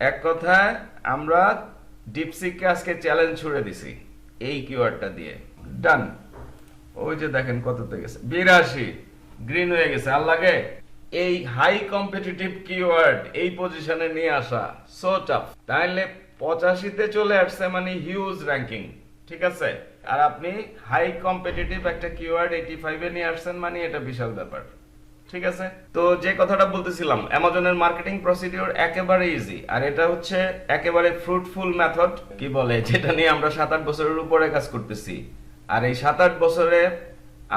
এক কথায় আমরা ডিপসিককে আজকে চ্যালেঞ্জ ছুড়ে দিছি, এই কিওয়ার্ডটা দিয়ে। ডান ওই যে দেখেন কততে গেছে। বিরাশি গ্রিন হয়ে গেছে। আর লাগে এই হাই কম্পিটিটিভ কিওয়ার্ড এই পজিশনে নিয়ে আসা সো টাফ তাহলে পঁচাশিতে চলে আসছে মানে হিউজ র্যাঙ্কিং ঠিক আছে? আর আপনি হাই কম্পিটিটিভ একটা কিওয়ার্ড এইটি ফাইভে নিয়ে আসছেন মানে এটা বিশাল ব্যাপার। ঠিক আছে? তো যে কথাটা বলতেছিলাম, অ্যামাজনের মার্কেটিং প্রসিডিওর একেবারে ইজি আর এটা হচ্ছে একেবারে ফ্রুটফুল মেথড কি বলে, যেটা নিয়ে আমরা সাত আট বছরের উপরে কাজ করতেছি। আর এই সাত আট বছরে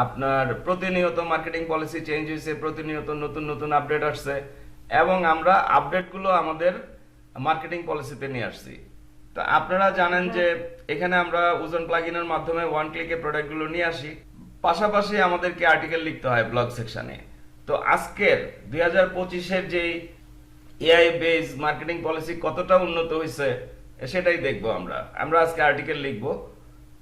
আপনার প্রতিনিয়ত মার্কেটিং পলিসি চেঞ্জ হয়েছে, প্রতিনিয়ত নতুন নতুন আপডেট আসছে, এবং আমরা আপডেটগুলো আমাদের মার্কেটিং পলিসিতে নিয়ে আসছি। তো আপনারা জানেন যে এখানে আমরা ওজন প্লাগিনের মাধ্যমে ওয়ান ক্লিকে প্রোডাক্টগুলো নিয়ে আসি, পাশাপাশি আমাদেরকে আর্টিকেল লিখতে হয় ব্লগ সেকশনে তো আজকের দুই হাজার পঁচিশের যেই এআই বেস মার্কেটিং পলিসি কতটা উন্নত হয়েছে সেটাই দেখব আমরা। আমরা আজকে আর্টিকেল লিখব।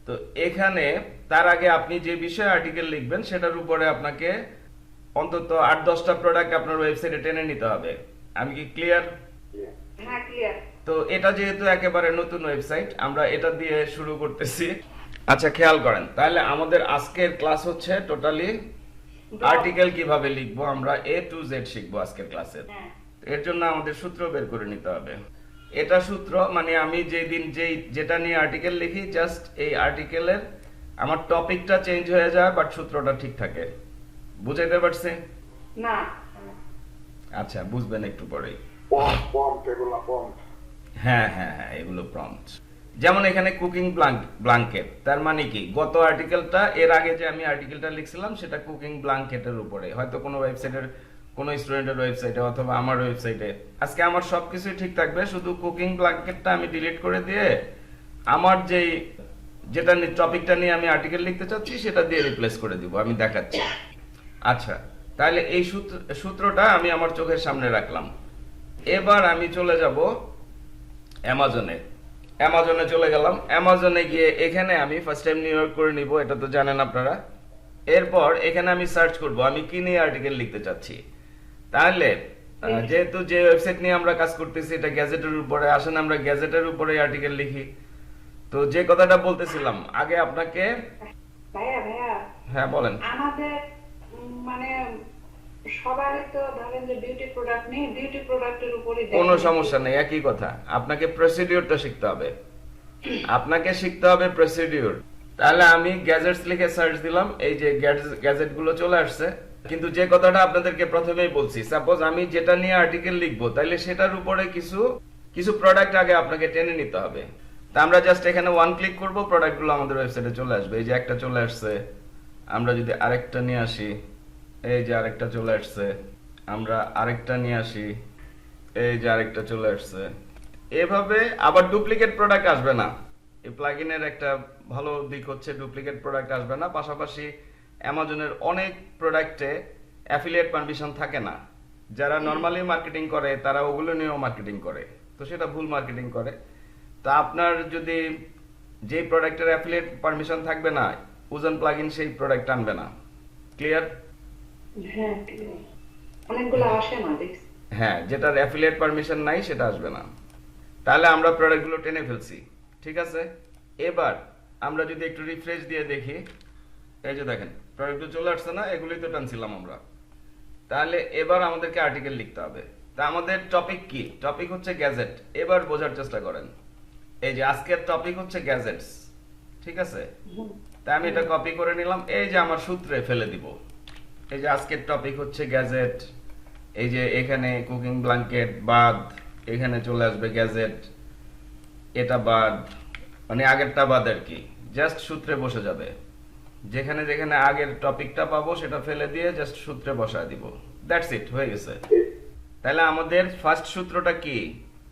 তো এখানে তার আগে আপনি যে বিষয়ে আর্টিকেল লিখবেন সেটার উপরে আপনাকে অন্তত আট দশটা প্রোডাক্ট আপনার ওয়েবসাইটে টেনে নিতে হবে। আমি কি ক্লিয়ার ক্লিয়ার তো এটা যেহেতু একেবারে নতুন ওয়েবসাইট আমরা এটা দিয়ে শুরু করতেছি। আচ্ছা খেয়াল করেন তাহলে আমাদের আজকের ক্লাস হচ্ছে টোটালি আর্টিকেল কীভাবে লিখব আমরা এ টু জেড শিখব আজকের ক্লাসে। হ্যাঁ। এর জন্য আমাদের সূত্র বের করে নিতে হবে। এটা সূত্র মানে আমি যেই দিন যেই যেটা নিয়ে আর্টিকেল লিখি জাস্ট এই আর্টিকেলের আমার টপিকটা চেঞ্জ হয়ে যায় বাট সূত্রটা ঠিক থাকে। বুঝাইতে পারছি? না। আচ্ছা বুঝবেন একটু পরেই। হ্যাঁ হ্যাঁ হ্যাঁ এগুলো প্রম্পট যেমন এখানে কুকিং ব্লাঙ্কেট তার মানে কি? গত আর্টিকেলটা এর আগে যে আমি আর্টিকেলটা লিখছিলাম, সেটা কুকিং ব্লাঙ্কেটের উপরে। হয়তো কোনো ওয়েবসাইটের কোনো স্টুডেন্টের ওয়েবসাইটে অথবা আমার ওয়েবসাইটে আজকে আমার সবকিছুই ঠিক থাকবে, শুধু কুকিং ব্লাঙ্কেটটা আমি ডিলিট করে দিয়ে আমার যেই, যেটা টপিকটা নিয়ে আমি আর্টিকেল লিখতে চাচ্ছি, সেটা দিয়ে রিপ্লেস করে দিব, আমি দেখাচ্ছি। আচ্ছা তাহলে এই সূত্র, সূত্রটা আমি আমার চোখের সামনে রাখলাম। এবার আমি চলে যাব অ্যামাজনে অ্যামাজনে চলে গেলাম। অ্যামাজনে গিয়ে এখানে আমি ফার্স্ট টাইম নিউ ইয়র্ক করে নিব এটা তো জানেন আপনারা। এরপর এখানে আমি সার্চ করব আমি কি নিয়ে আর্টিকেল লিখতে চাচ্ছি? তাহলে আহ, যেহেতু যে ওয়েবসাইট নিয়ে আমরা কাজ করতেছি এটা গ্যাজেটের উপরে আসেন আমরা গ্যাজেটের উপরে আর্টিকেল লিখি। তো যে কথাটা বলতেছিলাম আগে আপনাকে হ্যাঁ বলেন। আমাদের মানে সবারই তো ধরেন যে বিউটি প্রোডাক্ট নেই বিউটি প্রোডাক্টের উপরে কোনো সমস্যা নেই একই কথা। আপনাকে প্রসিডিওরটা শিখতে হবে। আপনাকে শিখতে হবে প্রসিডিওর তাহলে আমি গ্যাজেটস লিখে সার্চ দিলাম এই যে গ্যাজেটগুলো চলে আসছে। কিন্তু যে কথাটা আপনাদেরকে প্রথমেই বলছি সাপোজ আমি যেটা নিয়ে আর্টিকেল লিখব তাহলে সেটার উপরে কিছু কিছু প্রোডাক্ট আগে আপনাকে টেনে নিতে হবে। তা আমরা জাস্ট এখানে ওয়ান ক্লিক করব প্রোডাক্টগুলো আমাদের ওয়েবসাইটে চলে আসবে। এই যে একটা চলে আসছে। আমরা যদি আরেকটা নিয়ে আসি। এই যে আরেকটা চলে আসছে। আমরা আরেকটা নিয়ে আসি। এই যে আরেকটা চলে আসছে। এভাবে আবার ডুপ্লিকেট প্রোডাক্ট আসবে না। এই প্লাগইনের একটা ভালো দিক হচ্ছে ডুপ্লিকেট প্রোডাক্ট আসবে না। পাশাপাশি অ্যামাজনের অনেক প্রোডাক্টে অ্যাফিলিয়েট পারমিশন থাকে না। যারা নর্মালি মার্কেটিং করে, তারা ওগুলো নিয়েও মার্কেটিং করে। তো সেটা ভুল মার্কেটিং করে। তা আপনার যদি যেই প্রোডাক্টের অ্যাফিলিয়েট পারমিশন থাকবে না ওজন প্লাগইন সেই প্রোডাক্ট আনবে না। ক্লিয়ার হ্যাঁ। হ্যাঁ যেটার অ্যাফিলিয়েট পারমিশন নাই সেটা আসবে না। তাহলে আমরা প্রোডাক্টগুলো টেনে ফেলছি ঠিক আছে? এবার আমরা যদি একটু রিফ্রেশ দিয়ে দেখি এই যে দেখেন প্রোডাক্টগুলো চলে আসছে না এগুলোই তো টানছিলাম আমরা। তাহলে এবার আমাদেরকে আর্টিকেল লিখতে হবে। তা আমাদের টপিক কি? টপিক হচ্ছে গ্যাজেট এবার বোঝার চেষ্টা করেন। এই যে আজকের টপিক হচ্ছে গ্যাজেটস ঠিক আছে। তাই আমি এটা কপি করে নিলাম এই যে আমার সূত্রে ফেলে দিব। এই যে আজকের টপিক হচ্ছে গ্যাজেট এই যে এখানে কুকিং ব্ল্যাঙ্কেট বাদ। এখানে চলে আসবে গ্যাজেট এটা বাদ। মানে আগেরটা বাদ আর কি। জাস্ট সূত্রে বসে যাবে। যেখানে যেখানে আগের টপিকটা পাবো, সেটা ফেলে দিয়ে জাস্ট সূত্রে বসায় দিব। দ্যাটস ইট হয়ে গেছে। তাহলে আমাদের ফার্স্ট সূত্রটা কি?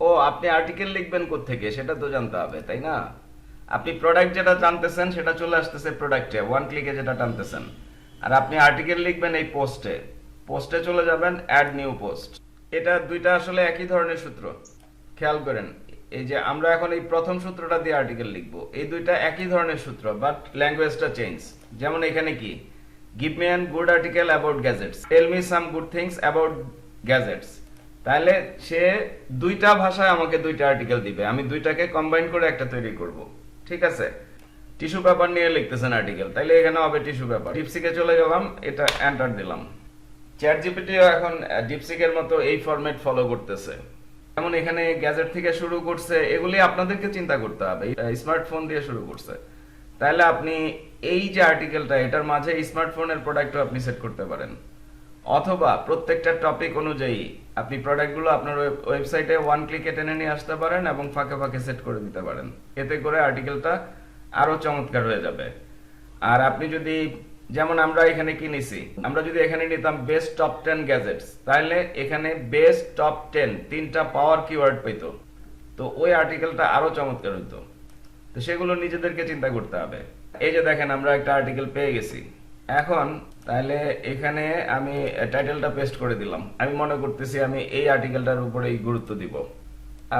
ও, আপনি আর্টিকেল লিখবেন থেকে সেটা তো জানতে হবে, তাই না? আপনি প্রোডাক্ট যেটা জানতেছেন, সেটা চলে আসতেছে প্রোডাক্টে ওয়ান ক্লিকে যেটা টানতেছেন। আর আপনি আর্টিকেল লিখবেন এই পোস্টে পোস্টে চলে যাবেন অ্যাড নিউ পোস্ট এটা দুইটা আসলে একই ধরনের সূত্র। খেয়াল করেন, এই যে আমরা এখন এই প্রথম সূত্রটা দিয়ে আর্টিকেল লিখব। এই দুইটা একই ধরনের সূত্র বাট ল্যাঙ্গুয়েজটা চেঞ্জ যেমন এখানে কি? Give me an good article about gadgets tell me some good things about gadgets তাহলে সে দুইটা ভাষায় আমাকে দুইটা আর্টিকেল দিবে। আমি দুইটাকে কম্বাইন করে একটা তৈরি করব। ঠিক আছে? টিস্যু পেপার নিয়ে লিখতেছেন আর্টিকেল তাইলে এখানে হবে টিস্যু পেপার। ডিপসিকে চলে গেলাম, এটা এন্টার দিলাম। চ্যাট জিপিটিও এখন ডিপসিকের মতো এই ফরম্যাট ফলো করতেছে। যেমন এখানে গ্যাজেট থেকে শুরু করছে, এগুলি আপনাদেরকে চিন্তা করতে হবে। স্মার্টফোন দিয়ে শুরু করছে। তাহলে আপনি এই যে আর্টিকেলটা এটার মাঝে স্মার্টফোনের প্রোডাক্টও আপনি সেট করতে পারেন। অথবা প্রত্যেকটা টপিক অনুযায়ী আপনি প্রোডাক্টগুলো আপনার ওয়েবসাইটে ওয়ান ক্লিকে টেনে নিয়ে আসতে পারেন এবং ফাঁকে ফাঁকে সেট করে দিতে পারেন। এতে করে আর্টিকেলটা আরও চমৎকার হয়ে যাবে। আর আপনি যদি, যেমন আমরা এখানে কি নিছি আমরা যদি এখানে নিতাম বেস্ট টপ টেন গ্যাজেটস তাহলে এখানে বেস্ট টপ টেন তিনটা পাওয়ার কিওয়ার্ড পেতো। তো ওই আর্টিকেলটা আরও চমৎকার হইতো। তো সেগুলো নিজেদেরকে চিন্তা করতে হবে। এই যে দেখেন, আমরা একটা আর্টিকেল পেয়ে গেছি। এখন তাহলে এখানে আমি টাইটেলটা পেস্ট করে দিলাম। আমি মনে করতেছি আমি এই আর্টিকেলটার উপরেই গুরুত্ব দিব।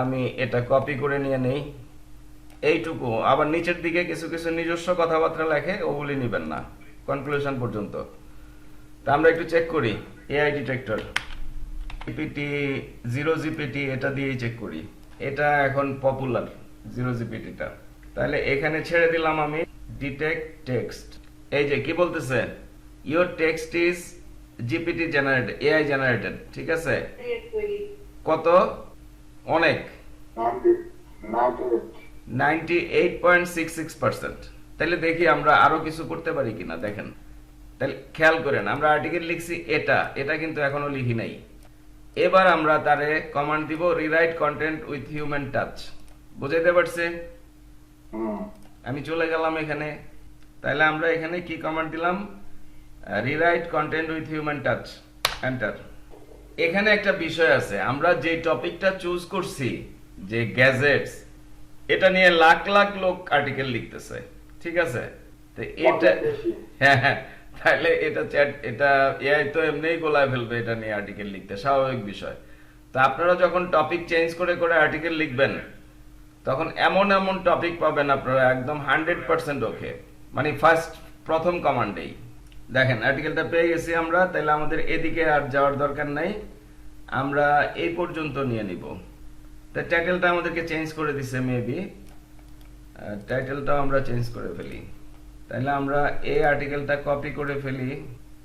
আমি এটা কপি করে নিয়ে নেই। এইটুকু। আবার নিচের দিকে কিছু কিছু নিজস্ব কথাবার্তা লেখে ওগুলি নিবেন না। কনক্লুশন পর্যন্ত। তা আমরা একটু চেক করি। AI detector GPT zero GPT এটা দিয়েই চেক করি। এটা এখন পপুলার জিরো জিপিটিটা তাহলে এখানে ছেড়ে দিলাম আমি ডিটেক্ট টেক্সট এই যে কি বলতেছে? Your text is GPT generated AI generated ঠিক আছে? কত? অনেক। Ninety eight point six six percent. তাহলে দেখি আমরা আরও কিছু করতে পারি কিনা দেখেন। তাহলে খেয়াল করেন আমরা আর্টিকেল লিখছি এটা এটা কিন্তু এখনও লিখি নাই। এবার আমরা তারে কমান্ড দিব rewrite content with human touch বুঝাইতে পারছে? আমি চলে গেলাম এখানে। তাহলে আমরা এখানে কি কমান্ড দিলাম? Rewrite content with human touch enter এখানে একটা বিষয় আছে আমরা যে টপিকটা চুজ করছি যে গ্যাজেটস এটা নিয়ে লাখ লাখ লোক আর্টিকেল লিখতেছে। ঠিক আছে? তো এটা হ্যাঁ হ্যাঁ। তাহলে এটা চ্যাট এটা এআই তো এমনিই গোলায় ফেলবে এটা নিয়ে আর্টিকেল লিখতে স্বাভাবিক বিষয়। তো আপনারা যখন টপিক চেঞ্জ করে করে আর্টিকেল লিখবেন তখন এমন এমন টপিক পাবেন আপনারা একদম হান্ড্রেড পার্সেন্ট ওকে মানে ফার্স্ট প্রথম কমান্ডেই দেখেন আর্টিকেলটা পেয়ে গেছি আমরা তাহলে আমাদের এদিকে আর যাওয়ার দরকার নাই। আমরা এই পর্যন্ত নিয়ে নিব। তা টাইটেলটা আমাদেরকে চেঞ্জ করে দিছে মেবি টাইটেলটাও আমরা চেঞ্জ করে ফেলি। তাহলে আমরা এই আর্টিকেলটা কপি করে ফেলি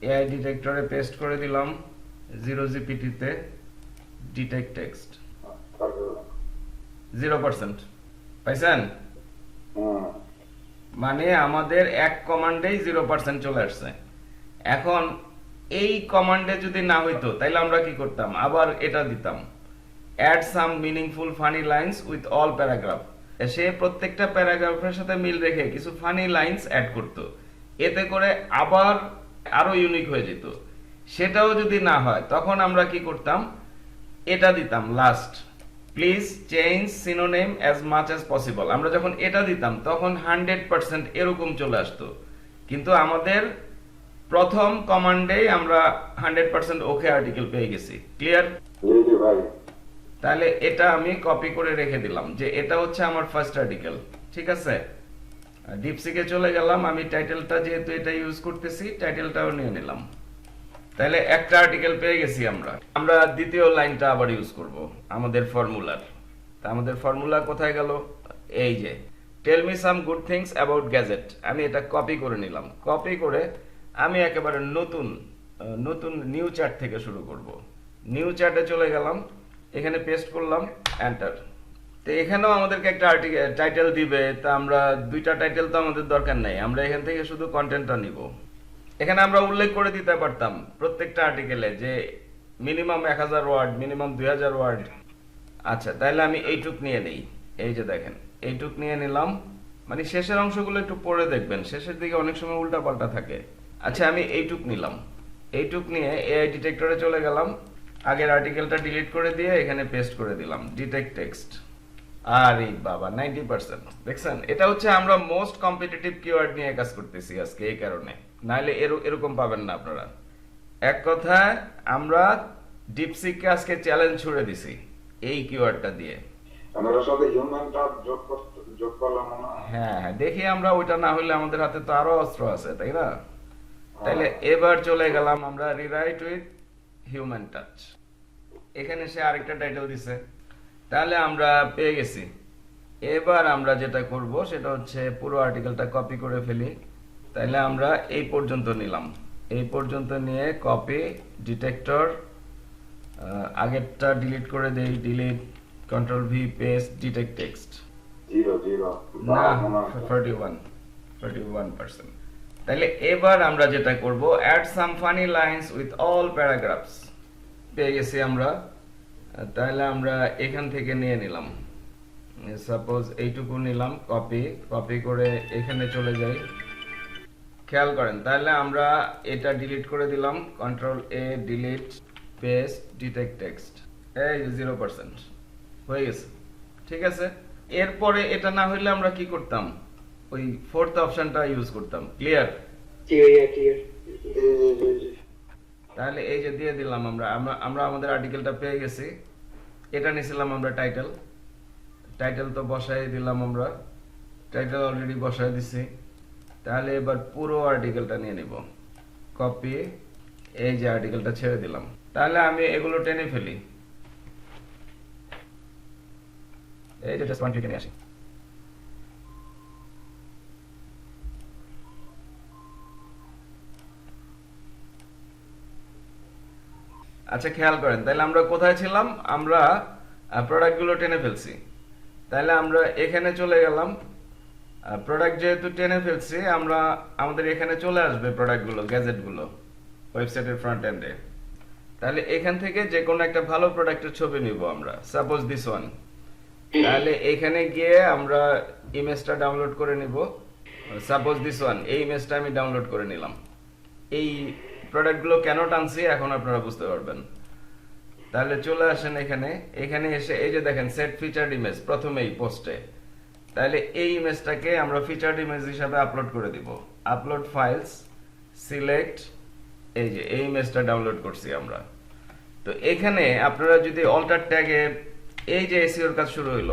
এআই ডিটেক্টরে পেস্ট করে দিলাম জিরো জিপিটিতে ডিটেক্ট টেক্সট জিরো পার্সেন্ট পাইছেন? মানে আমাদের এক কমান্ডেই জিরো পার্সেন্ট চলে আসছে। এখন এই কমান্ডে যদি না হইতো তাইলে আমরা কি করতাম? আবার এটা দিতাম। Add some meaningful funny lines with all paragraph সে প্রত্যেকটা প্যারাগ্রাফের সাথে মিল রেখে কিছু ফানি লাইন্স অ্যাড করত। এতে করে আবার আরও ইউনিক হয়ে যেত। সেটাও যদি না হয়, তখন আমরা কি করতাম? এটা দিতাম last please change synonym as much as possible আমরা যখন এটা দিতাম, তখন হান্ড্রেড পার্সেন্ট এরকম চলে আসতো। কিন্তু আমাদের প্রথম কমান্ডেই আমরা হান্ড্রেড পার্সেন্ট ওকে আর্টিকেল পেয়ে গেছি। ক্লিয়ার ভাই। তাহলে এটা আমি কপি করে রেখে দিলাম যে এটা হচ্ছে আমার ফার্স্ট আর্টিকেল ঠিক আছে? ডিপসিকে চলে গেলাম, আমি টাইটেলটা যেহেতু এটা ইউজ করতেছি টাইটেলটাও নিয়ে নিলাম। তাহলে একটা আর্টিকেল পেয়ে গেছি আমরা। আমরা দ্বিতীয় লাইনটা আবার ইউজ করব, আমাদের ফর্মুলার তা আমাদের ফর্মুলা কোথায় গেল? এই যে tell me some good things about gadget আমি এটা কপি করে নিলাম। কপি করে আমি একেবারে নতুন নতুন নিউ চ্যাট থেকে শুরু করব। নিউ চ্যাটে চলে গেলাম। এখানে পেস্ট করলাম এন্টার তো এখানেও আমাদেরকে একটা আর্টিকেল টাইটেল দিবে, তা আমরা দুইটা টাইটেল তো আমাদের দরকার নেই, আমরা এখান থেকে শুধু কন্টেন্টটা নিব। এখানে আমরা উল্লেখ করে দিতে পারতাম প্রত্যেকটা আর্টিকেলে যে মিনিমাম এক হাজার ওয়ার্ড মিনিমাম দুই হাজার ওয়ার্ড আচ্ছা তাহলে আমি এইটুক নিয়ে নেই, এই যে দেখেন, এইটুক নিয়ে নিলাম। মানে শেষের অংশগুলো একটু পড়ে দেখবেন, শেষের দিকে অনেক সময় উল্টা পাল্টা থাকে। আচ্ছা আমি এইটুক নিলাম। এইটুক নিয়ে এআই ডিটেক্টরে চলে গেলাম। আগের আর্টিকেলটা ডিলিট করে দিয়ে এখানে পেস্ট করে দিলাম ডিটেক্ট টেক্সট আরে বাবা নাইনটি পার্সেন্ট দেখছেন? এটা হচ্ছে আমরা মোস্ট কম্পিটিটিভ কিওয়ার্ড নিয়ে কাজ করতেছি আজকে এই কারণে। নাহলে এরকম পাবেন না আপনারা। এক কথায় আমরা ডিপসিককে আজকে চ্যালেঞ্জ ছুড়ে দিছি এই কিওয়ার্ডটা দিয়ে। আমাদের সাথে হিউম্যান টাচ যোগ যোগ করলাম মনে হয়। হ্যাঁ হ্যাঁ দেখি আমরা ওইটা না হলে আমাদের হাতে তো আরও অস্ত্র আছে তাই না? তাইলে এবার চলে গেলাম আমরা রিরাইট উইথ হিউম্যান টাচ এখানে সে আরেকটা টাইটেল দিছে। তাহলে আমরা পেয়ে গেছি। এবার আমরা যেটা করব সেটা হচ্ছে পুরো আর্টিকেলটা কপি করে ফেলি। তাহলে আমরা এই পর্যন্ত নিলাম। এই পর্যন্ত নিয়ে কপি ডিটেক্টর আগেরটা ডিলিট করে দেই। Delete control V paste detect text না forty one forty one percent তাহলে এবার আমরা যেটা করব add some funny lines with all paragraphs পেয়ে গেছি আমরা। তাহলে আমরা এখান থেকে নিয়ে নিলাম। সাপোজ এইটুকু নিলাম কপি কপি করে এখানে চলে যাই। খেয়াল করেন, তাহলে আমরা এটা ডিলিট করে দিলাম। Control A delete paste detect text এই জিরো পার্সেন্ট হয়ে গেছে। ঠিক আছে? এরপরে এটা না হইলে আমরা কি করতাম? ওই ফোর্থ অপশনটা ইউজ করতাম ক্লিয়ার তাহলে এই যে দিয়ে দিলাম আমরা আমরা আমরা আমাদের আর্টিকেলটা পেয়ে গেছি। এটা নিয়েছিলাম আমরা টাইটেল টাইটেল তো বসাই দিলাম আমরা। টাইটেল অলরেডি বসাই দিছি। তাহলে এবার পুরো আর্টিকেলটা নিয়ে নিব। কপি এই যে আর্টিকেলটা ছেড়ে দিলাম। তাহলে আমি এগুলো টেনে ফেলি। এই যে জাস্ট ওয়ান ক্লিকে নিয়ে আসি। আচ্ছা খেয়াল করেন তাহলে আমরা কোথায় ছিলাম? আমরা প্রোডাক্টগুলো টেনে ফেলছি। তাহলে আমরা এখানে চলে গেলাম। প্রোডাক্ট যেহেতু টেনে ফেলছি, আমরা, আমাদের এখানে চলে আসবে প্রোডাক্টগুলো গ্যাজেটগুলো ওয়েবসাইটের ফ্রন্ট এন্ডে তাহলে এখান থেকে যে কোনো একটা ভালো প্রোডাক্টের ছবি নিব আমরা। সাপোজ দিস ওয়ান তাহলে এখানে গিয়ে আমরা ইমেজটা ডাউনলোড করে নিব। সাপোজ দিস ওয়ান এই ইমেজটা আমি ডাউনলোড করে নিলাম। এই প্রোডাক্টগুলো কেন টানছি, এখন আপনারা বুঝতে পারবেন। তাহলে চলে আসেন এখানে। এখানে এসে এই যে দেখেন সেট ফিচার্ড ইমেজ প্রথমেই পোস্টে তাহলে এই ইমেজটাকে আমরা ফিচার্ড ইমেজ হিসাবে আপলোড করে দিব। আপলোড ফাইলস সিলেক্ট এই যে এই ইমেজটা ডাউনলোড করছি আমরা। তো এখানে আপনারা যদি অল্টার ট্যাগে এই যে এসিওর কাজ শুরু হইল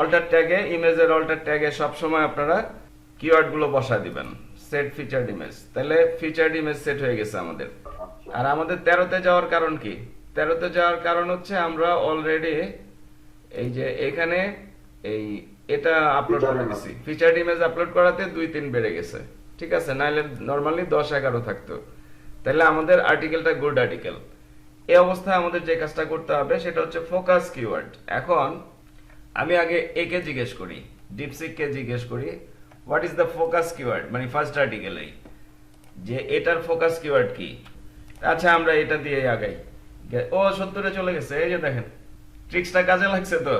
অল্টার ট্যাগে ইমেজের অল্টার ট্যাগে সবসময় আপনারা কিওয়ার্ডগুলো বসা দিবেন। সেট ফিচার্ড ইমেজ তাহলে ফিচার্ড ইমেজ সেট হয়ে গেছে আমাদের। আর আমাদের তেরোতে যাওয়ার কারণ কি? তেরোতে যাওয়ার কারণ হচ্ছে আমরা অলরেডি এই যে এখানে এই এটা আপলোড করে দিছি। ফিচার্ড ইমেজ আপলোড করাতে দুই তিন বেড়ে গেছে। ঠিক আছে? নাহলে নর্মালি দশ এগারো থাকতো। তাহলে আমাদের আর্টিকেলটা গুড আর্টিকেল এই অবস্থায় আমাদের যে কাজটা করতে হবে সেটা হচ্ছে ফোকাস কিওয়ার্ড এখন আমি আগে একে জিজ্ঞেস করি। ডিপসিককে জিজ্ঞেস করি। What is the focus keyword মানে ফার্স্ট আর্টিকেলেই যে এটার ফোকাস কিওয়ার্ড কি? আচ্ছা আমরা এটা দিয়ে আগাই। ও সত্তরে চলে গেছে, এই যে দেখেন। ট্রিক্সটা কাজে লাগছে তো।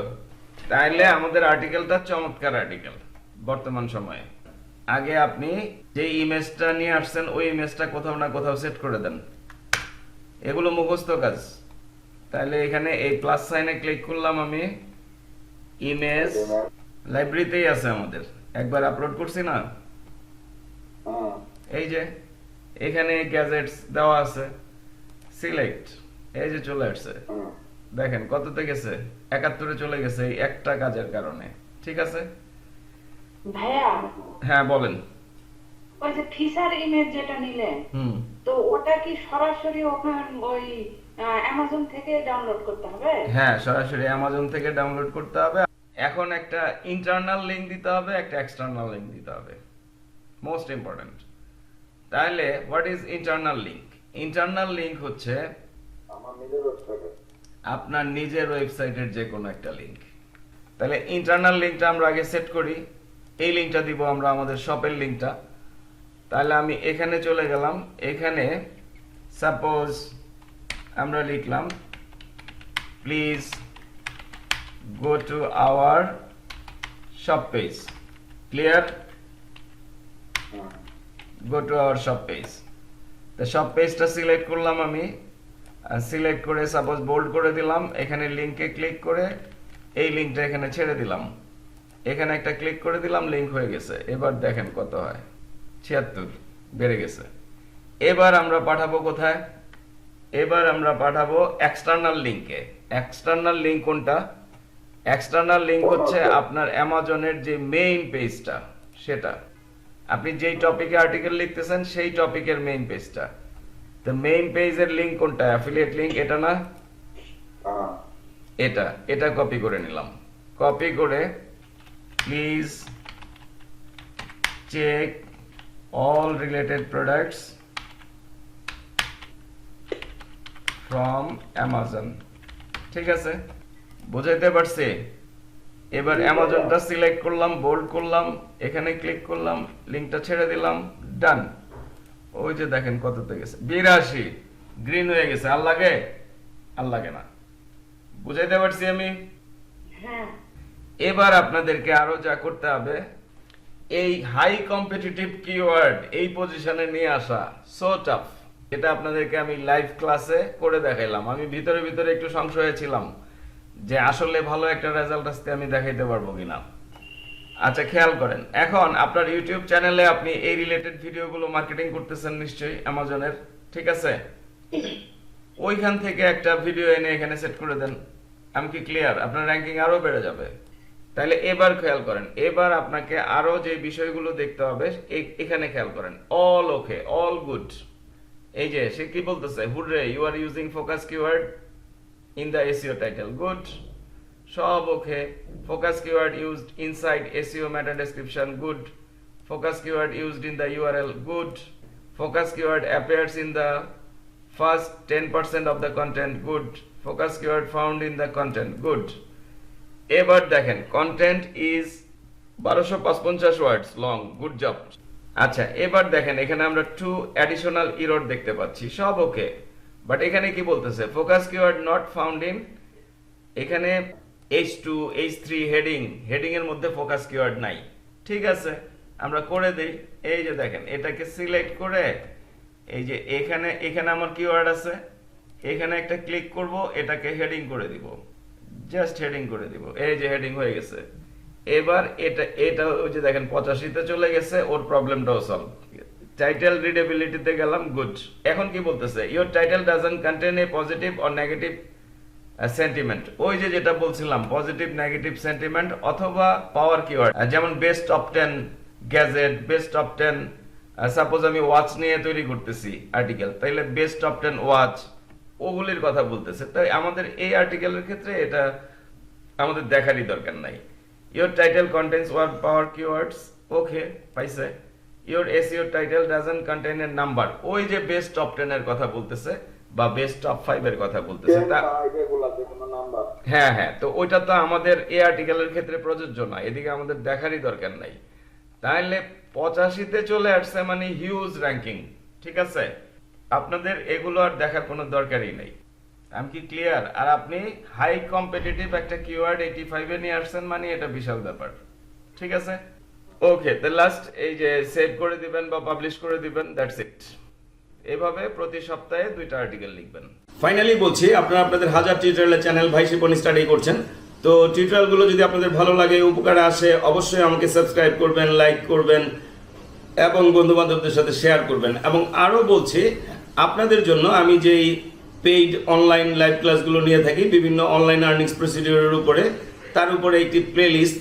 তাইলে আমাদের আর্টিকেলটা চমৎকার আর্টিকেল বর্তমান সময়ে। আগে আপনি যে ইমেজটা নিয়ে আসছেন, ওই ইমেজটা কোথাও না কোথাও সেট করে দেন। এগুলো মুখস্থ কাজ। তাহলে এখানে এই প্লাস সাইনে ক্লিক করলাম আমি। ইমেজ লাইব্রেরিতেই আছে আমাদের। একবার আপলোড করছি না? হ্যাঁ। এই যে এখানে গ্যাজেটস দেওয়া আছে। সিলেক্ট এই যে চলে আসছে। হ্যাঁ। দেখেন কততে গেছে? একাত্তরে চলে গেছে এই একটা কাজের কারণে। ঠিক আছে? ভাইয়া। হ্যাঁ বলেন। ওই যে ফিচার ইমেজ যেটা নিলেন হুম। তো ওটা কি সরাসরি ওখান ওই অ্যামাজন থেকে ডাউনলোড করতে হবে? হ্যাঁ সরাসরি অ্যামাজন থেকে ডাউনলোড করতে হবে। এখন একটা ইন্টারনাল লিঙ্ক দিতে হবে একটা এক্সটার্নাল লিঙ্ক দিতে হবে। মোস্ট ইম্পর্টেন্ট তাহলে what is internal link internal link হচ্ছে আপনার নিজের ওয়েবসাইটের যে কোনো একটা লিঙ্ক তাহলে ইন্টারনাল লিঙ্কটা আমরা আগে সেট করি। এই লিঙ্কটা দিব আমরা আমাদের শপের লিঙ্কটা তাহলে আমি এখানে চলে গেলাম। এখানে সাপোজ আমরা লিখলাম please to our shop page clear হ্যাঁ go to our shop page তো শপ পেজটা সিলেক্ট করলাম আমি। সিলেক্ট করে সাপোজ বোল্ড করে দিলাম। এখানে লিংকে ক্লিক করে এই লিংকটা এখানে ছেড়ে দিলাম। এখানে একটা ক্লিক করে দিলাম লিংক হয়ে গেছে। এবার দেখেন কত হয়। ছিয়াত্তর, বেড়ে গেছে। এবার আমরা পাঠাবো কোথায়? এবার আমরা পাঠাবো এক্সটার্নাল লিংকে এক্সটার্নাল লিংক কোনটা? এক্সটার্নাল লিংক হচ্ছে আপনার অ্যামাজনের যে মেইন পেজটা সেটা। আপনি যেই টপিকে আর্টিকেল লিখতেছেন সেই টপিকের মেইন পেজটা তো মেইন পেজের লিংক কোনটা? অ্যাফিলিয়েট লিংক এটা না? হ্যাঁ। এটা। এটা কপি করে নিলাম। কপি করে please check all related products from Amazon ঠিক আছে? বুঝাইতে পারছি? এবার অ্যামাজনটা সিলেক্ট করলাম বোল্ড করলাম এখানে ক্লিক করলাম লিঙ্কটা ছেড়ে দিলাম ডান ওই যে দেখেন কততে গেছে। বিরাশি গ্রিন হয়ে গেছে। আর লাগে? আর লাগে না। বুঝাইতে পারছি আমি? হ্যাঁ। এবার আপনাদেরকে আরও যা করতে হবে এই হাই কম্পিটিটিভ কিওয়ার্ড এই পজিশনে নিয়ে আসা। সো টাফ এটা আপনাদেরকে আমি লাইভ ক্লাসে করে দেখাইলাম। আমি ভিতরে ভিতরে একটু সংশয়ে ছিলাম। যে আসলে ভালো একটা রেজাল্ট আসতে আমি দেখাইতে পারব কিনা। আচ্ছা খেয়াল করেন, এখন আপনার ইউটিউব চ্যানেলে আপনি এই রিলেটেড ভিডিওগুলো মার্কেটিং করতেছেন নিশ্চয়ই অ্যামাজনের ঠিক আছে? ওইখান থেকে একটা ভিডিও এনে এখানে সেট করে দেন। আমি কি ক্লিয়ার আপনার র্যাঙ্কিং আরও বেড়ে যাবে। তাহলে এবার খেয়াল করেন, এবার আপনাকে আরও যে বিষয়গুলো দেখতে হবে এখানে খেয়াল করেন অল ওকে অল গুড এই যে, সে কি বলতেছে? Hurray you are using focus keyword in the SEO title good সব okay focus keyword used inside SEO meta description good focus keyword used in the URL good focus keyword appears in the first 10% of the content. Good. Focus keyword found in the content. Good. এবার দেখেন content is বারোশো পঞ্চাশ ওয়ার্ডস long good job আচ্ছা এবার দেখেন, এখানে আমরা two additional Erode দেখতে পাচ্ছি। সব ওকে বাট এখানে কি বলতেছে? Focus keyword not found in এখানে H two H three heading heading এর মধ্যে ফোকাস কিওয়ার্ড নাই। ঠিক আছে, আমরা করে দেই। এই যে দেখেন, এটাকে সিলেক্ট করে, এই যে এখানে এখানে আমার কিওয়ার্ড আছে। এখানে একটা ক্লিক করব, এটাকে হেডিং করে দিব। জাস্ট হেডিং করে দিব। এই যে হেডিং হয়ে গেছে। এবার এটা এটা ওই যে দেখেন, পঁচাশিতে চলে গেছে, ওর প্রবলেমটাও সলভ টাইটেল রিডেবিলিটিতে গেলাম গুড এখন কি বলতেছে? Your title doesn't contain a positive or negative sentiment ওই যে যেটা বলছিলাম পজিটিভ নেগেটিভ সেন্টিমেন্ট অথবা পাওয়ার কিওয়ার্ড যেমন best of ten gadget best of ten suppose আমি ওয়াচ নিয়ে তৈরি করতেছি আর্টিকেল তাইলে বেস্ট অফ টেন ওয়াচ ওগুলির কথা বলতেছে। তাই আমাদের এই আর্টিকেলের ক্ষেত্রে এটা আমাদের দেখারই দরকার নাই। Your title contains one power keywords okay পাইছে। Your SEO title doesn't contain a number ওই যে বেস্ট অফ টেন এর কথা বলতেছে বা বেস্ট অফ ফাইভ এর কথা বলতেছে হ্যাঁ হ্যাঁ তো ওইটা তো আমাদের এই আর্টিকেলের ক্ষেত্রে প্রযোজ্য না এদিকে আমাদের দেখারই দরকার নাই। তাহলে পঁচাশিতে চলে আসছে মানে হিউজ র্যাঙ্কিং ঠিক আছে? আপনাদের এগুলো আর দেখার কোনো দরকারই নেই। আমি কি ক্লিয়ার আর আপনি হাই কম্পিটিটিভ একটা কিওয়ার্ড এইটি ফাইভে নিয়ে আসছেন মানে এটা বিশাল ব্যাপার ঠিক আছে? ওকে দ্য লাস্ট এই যে সেভ করে দিবেন বা পাবলিশ করে দিবেন দ্যাটস ইট এভাবে প্রতি সপ্তাহে দুইটা আর্টিকেল লিখবেন। ফাইনালি বলছি, আপনারা আপনাদের হাজার টিউটোরিয়ালের চ্যানেল ভাই শিপন স্টাডি করছেন। তো টিউটোরিয়ালগুলো যদি আপনাদের ভালো লাগে, উপকারে আসে, অবশ্যই আমাকে সাবস্ক্রাইব করবেন লাইক করবেন, এবং বন্ধু বান্ধবদের সাথে শেয়ার করবেন। এবং আরও বলছি, আপনাদের জন্য আমি যেই পেইড অনলাইন লাইভ ক্লাসগুলো নিয়ে থাকি, বিভিন্ন অনলাইন আর্নিংস প্রসিডিওরের উপরে, তার উপরে একটি playlist